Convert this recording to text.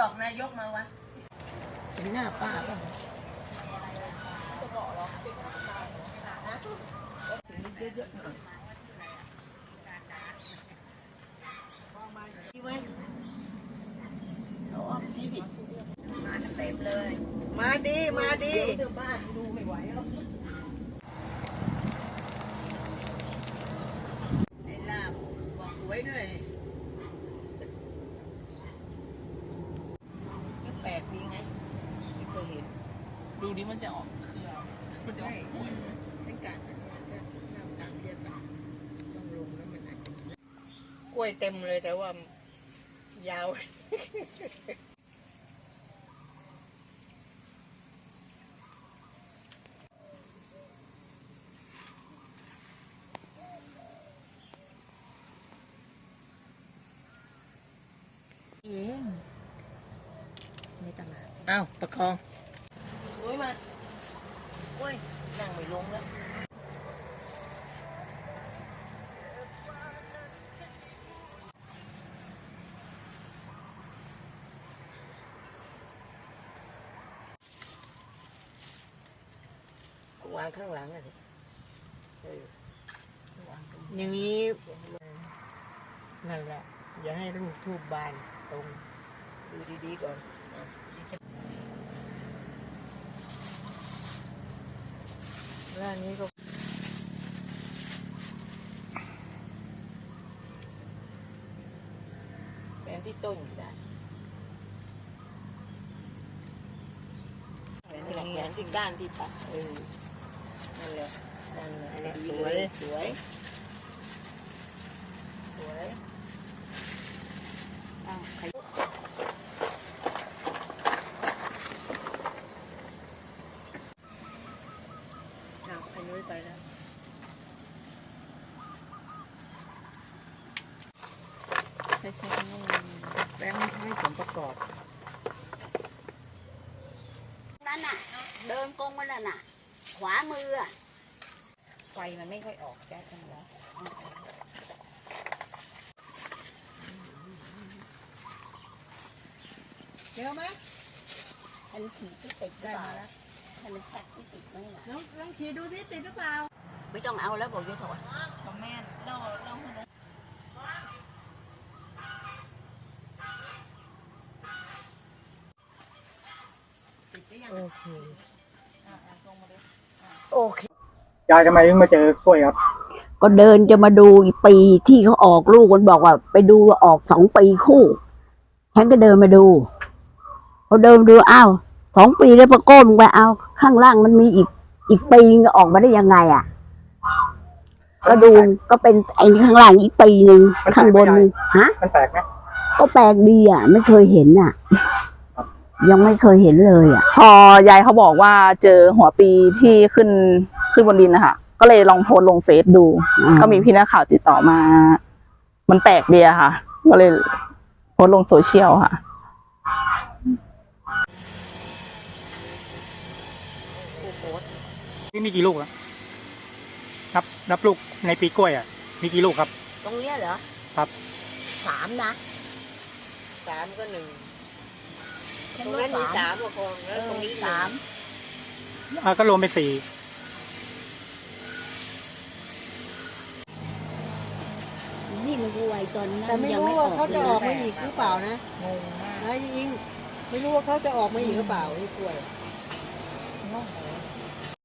บอกนายกมาวะเห็นหน้าป้าป่ะเยอะๆหน่อยดีไว้เอาออกชี้ดิมาเต็มเลย มาดี มาดีเดี๋ยวบ้านดูไม่ไหวแล้วไอ้ลาบบอกหวยด้วยก็แปลกดีไงไม่เคยเห็น ดู นี้มันจะออกมันจะออกหวยฉันกะน้ำตาลเรียบร้อยต้องลงแล้วมันอาจจะกล้วยเต็มเลยแต่ว่ายาวเองในตลาด อ้าวประคองโอ้ยมา โอ้ยนั่งไม่ลงแล้ววางข้างหลังอะดิเออวางตรงอย่างนี้นั่นแหละ อย่าให้ลูกทูบบานตรง ดูดีๆก่อน อะแล้วอันนี้ก็แปลนที่ต้นอยู่ได้แปลนที่หลักแปลนที่ก้านที่ตัดเออนั่นแหละนั่นแหละสวยสวยสวย อ้าวใคร อ้าวไอ้นุ้ยไปแล้ว ใช่ใช่ใช่แบงค์ให้ส่วนประกอบนั่นน่ะ เดินกงมาแล้วน่ะ ขวามืออะไฟมันไม่ค่อยออกแก๊สกันแล้วเดี๋ยวไหมฉันขี่ที่ติดหรือได้เปล่ามาแล้วฉันแท็กที่ติดไหมล่ะลองลองขี่ดูสิติดหรือเปล่า ไม่ต้องเอาแล้วบอกยายถอนของแม่เราเราให้นะ ติดหรือยัง โอเคอ่าอ่าส่งมาเลยโอเคยายทำไมถึงมาเจอกล้วยครับ ก็เดินจะมาดูอีกปีที่เขาออกลูกมันบอกว่า ไปดูว่าออกสองปีคู่ฉันก็เดินมาดูพอเดินมาดูอ้าวสองปีแล้วพอก้มลงไปเอาข้างล่างมันมีอีก อีกปีนึงออกมาได้ยังไง อะ ก็ดูก็เป็นไอ้ข้างล่างอีกปีหนึ่งข้างบนนึงฮะ มันแปลกไหมก็แปลกดีอะ ไม่เคยเห็นอะ ยังไม่เคยเห็นเลยอะ พอยายเขาบอกว่าเจอหัวปีที่ขึ้นขึ้นบนดินนะคะก็เลยลองโพสต์ลงเฟซดูก็มีพี่นักข่าวติดต่อมา มันแปลกดีอะค่ะ ก็เลยโพสต์ลงโซเชียลค่ะ นี่มีกี่ลูกอะนับนับลูกในปีกล้วยอะมีกี่ลูกครับ ตรงเนี้ยเหรอครับ สามนะสามก็หนึ่งฉั ตรงว่านั้นมีสามก็พอแล้วตรงนี้สามอ่าก็รวมเป็นสี่ นี่มันรวยตอนนั้นแต่ไม่ยังรู้ไม่อว่าอกเขาจะออกเลมายอีกหรือเปล่านะงงมากนะยิงไม่รู้ว่าเขาจะออกมาอีกหรือเปล่าไอ้กล้วย งง